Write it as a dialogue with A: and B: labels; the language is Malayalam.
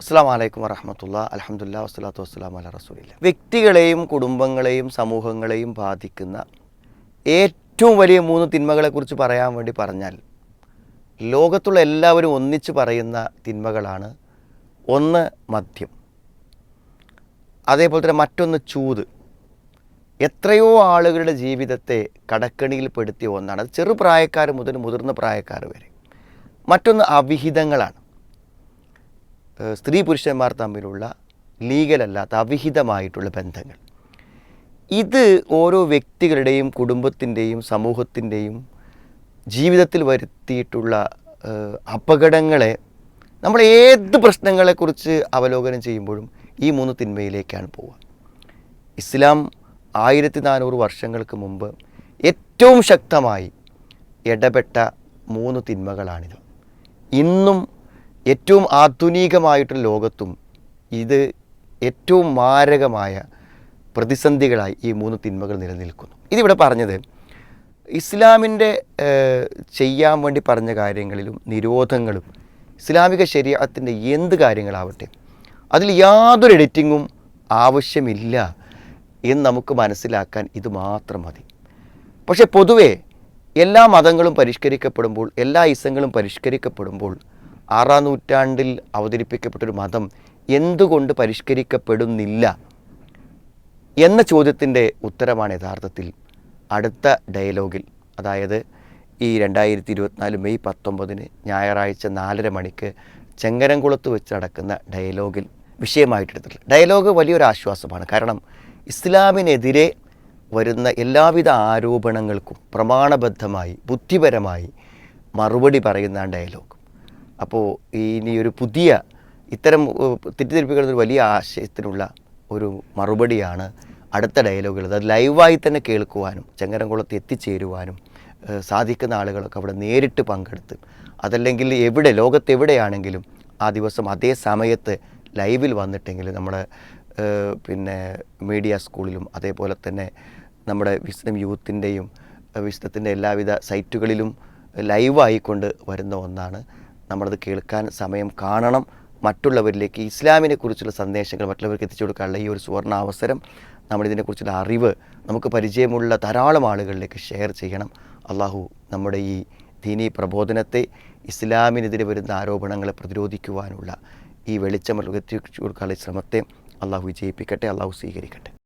A: അസ്സാം വലൈക്കും വറഹമത്തുള്ള. അലഹമുല്ല വസ്സലാത്തു വസ്സലാം അല റസൂലില്ല. വ്യക്തികളെയും കുടുംബങ്ങളെയും സമൂഹങ്ങളെയും ബാധിക്കുന്ന ഏറ്റവും വലിയ മൂന്ന് തിന്മകളെക്കുറിച്ച് പറയാൻ വേണ്ടി പറഞ്ഞാൽ ലോകത്തുള്ള എല്ലാവരും ഒന്നിച്ച് പറയുന്ന തിന്മകളാണ് ഒന്ന് മദ്യം. അതേപോലെ തന്നെ മറ്റൊന്ന് ചൂത്. എത്രയോ ആളുകളുടെ ജീവിതത്തെ കടക്കണിയിൽപ്പെടുത്തിയ ഒന്നാണ്. അത് ചെറുപ്രായക്കാർ മുതൽ മുതിർന്ന പ്രായക്കാർ വരെ. മറ്റൊന്ന് അവിഹിതങ്ങളാണ്. സ്ത്രീ പുരുഷന്മാർ തമ്മിലുള്ള ലീഗലല്ലാത്ത അവിഹിതമായിട്ടുള്ള ബന്ധങ്ങൾ. ഇത് ഓരോ വ്യക്തികളുടെയും കുടുംബത്തിന്റെയും സമൂഹത്തിന്റെയും ജീവിതത്തിൽ വരുത്തിയിട്ടുള്ള അപകടങ്ങളെ നമ്മൾ ഏത് പ്രശ്നങ്ങളെക്കുറിച്ച് അവലോകനം ചെയ്യുമ്പോഴും ഈ മൂന്ന് തിന്മയിലേക്കാണ് പോവുക. ഇസ്ലാം ആയിരത്തി നാനൂറ് വർഷങ്ങൾക്ക് മുമ്പ് ഏറ്റവും ശക്തമായി ഇടപെട്ട മൂന്ന് തിന്മകളാണിത്. ഇന്നും ഏറ്റവും ആധുനികമായിട്ടുള്ള ലോകത്തും ഇത് ഏറ്റവും മാരകമായ പ്രതിസന്ധികളായി ഈ മൂന്ന് തിന്മകൾ നിലനിൽക്കുന്നു. ഇതിവിടെ പറഞ്ഞത് ഇസ്ലാമിന്റെ ചെയ്യാൻ വേണ്ടി പറഞ്ഞ കാര്യങ്ങളിലും നിരോധങ്ങളും ഇസ്ലാമിക ശരീരത്തിന്റെ എന്ത് കാര്യങ്ങളാവട്ടെ അതിൽ യാതൊരു എഡിറ്റിങ്ങും ആവശ്യമില്ല എന്ന് നമുക്ക് മനസ്സിലാക്കാൻ ഇത് മാത്രം മതി. പക്ഷേ പൊതുവേ എല്ലാ മതങ്ങളും പരിഷ്കരിക്കപ്പെടുമ്പോൾ എല്ലാ ഇസങ്ങളും പരിഷ്കരിക്കപ്പെടുമ്പോൾ ആറാം നൂറ്റാണ്ടിൽ അവതരിപ്പിക്കപ്പെട്ടൊരു മതം എന്തുകൊണ്ട് പരിഷ്കരിക്കപ്പെടുന്നില്ല എന്ന ചോദ്യത്തിന്റെ ഉത്തരമാണ് യഥാർത്ഥത്തിൽ അടുത്ത ഡയലോഗിൽ. അതായത് ഈ രണ്ടായിരത്തി ഇരുപത്തിനാല് മെയ് പത്തൊമ്പതിന് ഞായറാഴ്ച നാലര മണിക്ക് ചെങ്ങരംകുളത്ത് വെച്ച് നടക്കുന്ന ഡയലോഗിൽ വിഷയമായിട്ടെടുത്തിട്ടുള്ളത് ഡയലോഗ് വലിയൊരു ആശ്വാസമാണ്. കാരണം ഇസ്ലാമിനെതിരെ വരുന്ന എല്ലാവിധ ആരോപണങ്ങൾക്കും പ്രമാണബദ്ധമായി ബുദ്ധിപരമായി മറുപടി പറയുന്ന ഡയലോഗ്. അപ്പോൾ ഇനി ഒരു പുതിയ ഇത്തരം തെറ്റിദ്ധരിപ്പിക്കുന്ന ഒരു വലിയ ആശയത്തിനുള്ള ഒരു മറുപടിയാണ് അടുത്ത ഡയലോഗുകൾ അത് ലൈവായി തന്നെ കേൾക്കുവാനും ചെങ്ങരംകുളത്ത് എത്തിച്ചേരുവാനും സാധിക്കുന്ന ആളുകളൊക്കെ അവിടെ നേരിട്ട് പങ്കെടുത്ത് അതല്ലെങ്കിൽ എവിടെ ലോകത്ത് എവിടെയാണെങ്കിലും ആ ദിവസം അതേ സമയത്ത് ലൈവിൽ വന്നിട്ടെങ്കിൽ നമ്മുടെ പിന്നെ മീഡിയ സ്കൂളിലും അതേപോലെ തന്നെ നമ്മുടെ വിസ്ഡം യൂത്തിന്റെയും വിസ്ഡത്തിന്റെ എല്ലാവിധ സൈറ്റുകളിലും ലൈവായിക്കൊണ്ട് വരുന്ന ഒന്നാണ്. നമ്മളത് കേൾക്കാൻ സമയം കാണണം. മറ്റുള്ളവരിലേക്ക് ഇസ്ലാമിനെ കുറിച്ചുള്ള സന്ദേശങ്ങൾ മറ്റുള്ളവർക്ക് എത്തിച്ചു കൊടുക്കാനുള്ള ഈ ഒരു സുവർണ അവസരം നമ്മളിതിനെക്കുറിച്ചുള്ള അറിവ് നമുക്ക് പരിചയമുള്ള ധാരാളം ആളുകളിലേക്ക് ഷെയർ ചെയ്യണം. അള്ളാഹു നമ്മുടെ ഈ ദീനി പ്രബോധനത്തെ ഇസ്ലാമിനെതിരെ വരുന്ന ആരോപണങ്ങളെ പ്രതിരോധിക്കുവാനുള്ള ഈ വെളിച്ചം എത്തിച്ചു കൊടുക്കാനുള്ള ശ്രമത്തെ അള്ളാഹു വിജയിപ്പിക്കട്ടെ അള്ളാഹു സ്വീകരിക്കട്ടെ.